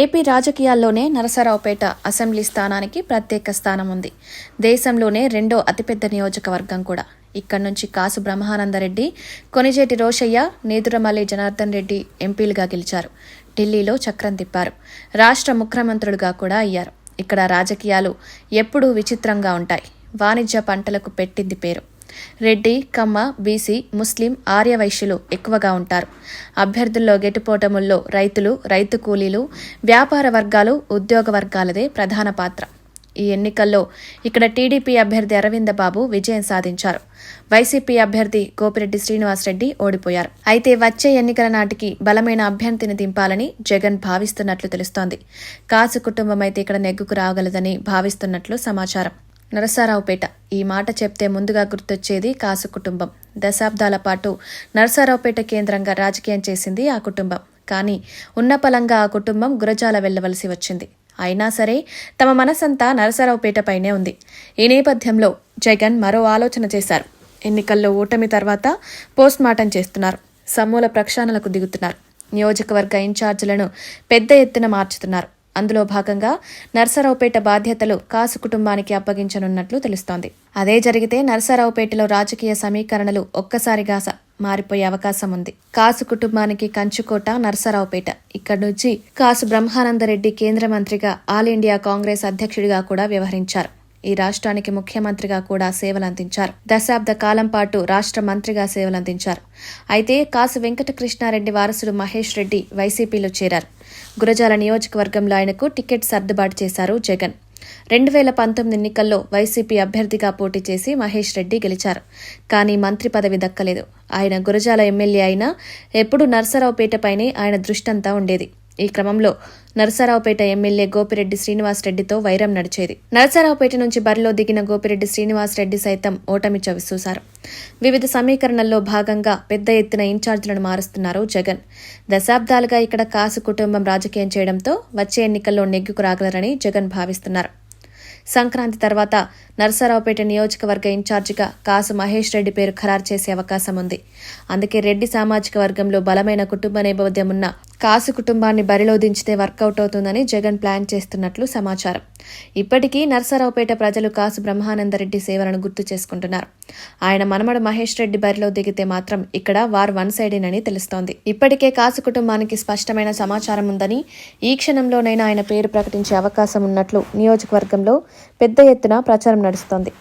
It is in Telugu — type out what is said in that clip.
ఏపీ రాజకీయాల్లోనే నరసరావుపేట అసెంబ్లీ స్థానానికి ప్రత్యేక స్థానం ఉంది దేశంలోనే రెండో అతిపెద్ద నియోజకవర్గం కూడా. ఇక్కడి నుంచి కాసు బ్రహ్మానందరెడ్డి కొనిజేటి రోషయ్య నేదురమల్లి జనార్దన్ రెడ్డి ఎంపీలుగా గెలిచారు. ఢిల్లీలో చక్రం తిప్పారు. రాష్ట్ర ముఖ్యమంత్రులుగా కూడా అయ్యారు. ఇక్కడ రాజకీయాలు ఎప్పుడూ విచిత్రంగా ఉంటాయి. వాణిజ్య పంటలకు పెట్టింది పేరు. రెడ్డి కమ్మ బీసీ ముస్లిం ఆర్యవైశ్యులు ఎక్కువగా ఉంటారు. అభ్యర్థుల్లో గెటుపోటముల్లో రైతులు రైతు కూలీలు వ్యాపార వర్గాలు ఉద్యోగ వర్గాలదే ప్రధాన పాత్ర. ఈ ఎన్నికల్లో ఇక్కడ టీడీపీ అభ్యర్థి అరవింద బాబు విజయం సాధించారు. వైసీపీ అభ్యర్థి గోపిరెడ్డి శ్రీనివాసరెడ్డి ఓడిపోయారు. అయితే వచ్చే ఎన్నికల నాటికి బలమైన అభ్యర్థిని దింపాలని జగన్ భావిస్తున్నట్లు తెలుస్తోంది. కాసు కుటుంబం అయితే ఇక్కడ నెగ్గుకు రాగలదని భావిస్తున్నట్లు సమాచారం. నరసారావుపేట. ఈ మాట చెప్తే ముందుగా గుర్తొచ్చేది కాసు కుటుంబం. దశాబ్దాల పాటు నరసారావుపేట కేంద్రంగా రాజకీయం చేసింది ఆ కుటుంబం. కానీ ఉన్నపలంగా ఆ కుటుంబం గురజాల వెళ్ళవలసి వచ్చింది. అయినా సరే తమ మనసంతా నరసరావుపేటపైనే ఉంది. ఈ నేపథ్యంలో జగన్ మరో ఆలోచన చేశారు. ఎన్నికల్లో ఓటమి తర్వాత పోస్ట్మార్టం చేస్తున్నారు. సమూల ప్రక్షాళనలకు దిగుతున్నారు. నియోజకవర్గ ఇన్ఛార్జీలను పెద్ద ఎత్తున మార్చుతున్నారు. అందులో భాగంగా నర్సరావుపేట బాధ్యతలు కాసు కుటుంబానికి అప్పగించనున్నట్లు తెలుస్తోంది. అదే జరిగితే నర్సరావుపేటలో రాజకీయ సమీకరణలు ఒక్కసారిగా మారిపోయే అవకాశం ఉంది. కాసు కుటుంబానికి కంచుకోట నర్సరావుపేట. ఇక్కడి నుంచి కాసు బ్రహ్మానందరెడ్డి కేంద్ర మంత్రిగా ఆల్ ఇండియా కాంగ్రెస్ అధ్యక్షుడిగా కూడా వ్యవహరించారు. ఈ రాష్ట్రానికి ముఖ్యమంత్రిగా కూడా సేవలందించారు. దశాబ్ద కాలం పాటు రాష్ట్ర మంత్రిగా సేవలందించారు. అయితే కాసు వెంకటకృష్ణారెడ్డి వారసుడు మహేష్ రెడ్డి వైసీపీలో చేరారు. గురజాల నియోజకవర్గంలో ఆయనకు టికెట్ సర్దుబాటు చేశారు జగన్. రెండు వేల పంతొమ్మిది ఎన్నికల్లో వైసీపీ అభ్యర్థిగా పోటీ చేసి మహేష్ రెడ్డి గెలిచారు. కానీ మంత్రి పదవి దక్కలేదు. ఆయన గురజాల ఎమ్మెల్యే అయినా ఎప్పుడూ నర్సరావుపేటపైనే ఆయన దృష్టంతా ఉండేది. ఈ క్రమంలో నరసరావుపేట ఎమ్మెల్యే గోపిరెడ్డి శ్రీనివాసరెడ్డితో వైరం నడిచేది. నరసరావుపేట నుంచి బరిలో దిగిన గోపిరెడ్డి శ్రీనివాసరెడ్డి సైతం ఓటమి చవిచూశారు వివిధ సమీకరణల్లో భాగంగా పెద్ద ఎత్తున ఇన్ఛార్జీలను మారుస్తున్నారు జగన్. దశాబ్దాలుగా ఇక్కడ కాసు కుటుంబం రాజకీయం చేయడంతో వచ్చే ఎన్నికల్లో నెగ్గుకు రాగలరని జగన్ భావిస్తున్నారు. సంక్రాంతి తర్వాత నరసరావుపేట నియోజకవర్గ ఇన్ఛార్జిగా కాసు మహేష్ రెడ్డి పేరు ఖరారు చేసే అవకాశం ఉంది. అందుకే రెడ్డి సామాజిక వర్గంలో బలమైన కుటుంబ నేపథ్యం ఉన్న కాసు కుటుంబాన్ని బరిలో దించితే వర్కౌట్ అవుతుందని జగన్ ప్లాన్ చేస్తున్నట్లు సమాచారం. ఇప్పటికీ నరసరావుపేట ప్రజలు కాసు బ్రహ్మానందరెడ్డి సేవలను గుర్తు చేసుకుంటున్నారు. ఆయన మనమడు మహేష్ రెడ్డి బరిలో దిగితే మాత్రం ఇక్కడ వార్ వన్ సైడేనని తెలుస్తోంది. ఇప్పటికే కాసు కుటుంబానికి స్పష్టమైన సమాచారం ఉందని ఈ క్షణంలోనైనా ఆయన పేరు ప్రకటించే అవకాశం ఉన్నట్లు నియోజకవర్గంలో పెద్ద ఎత్తున ప్రచారం నడుస్తోంది.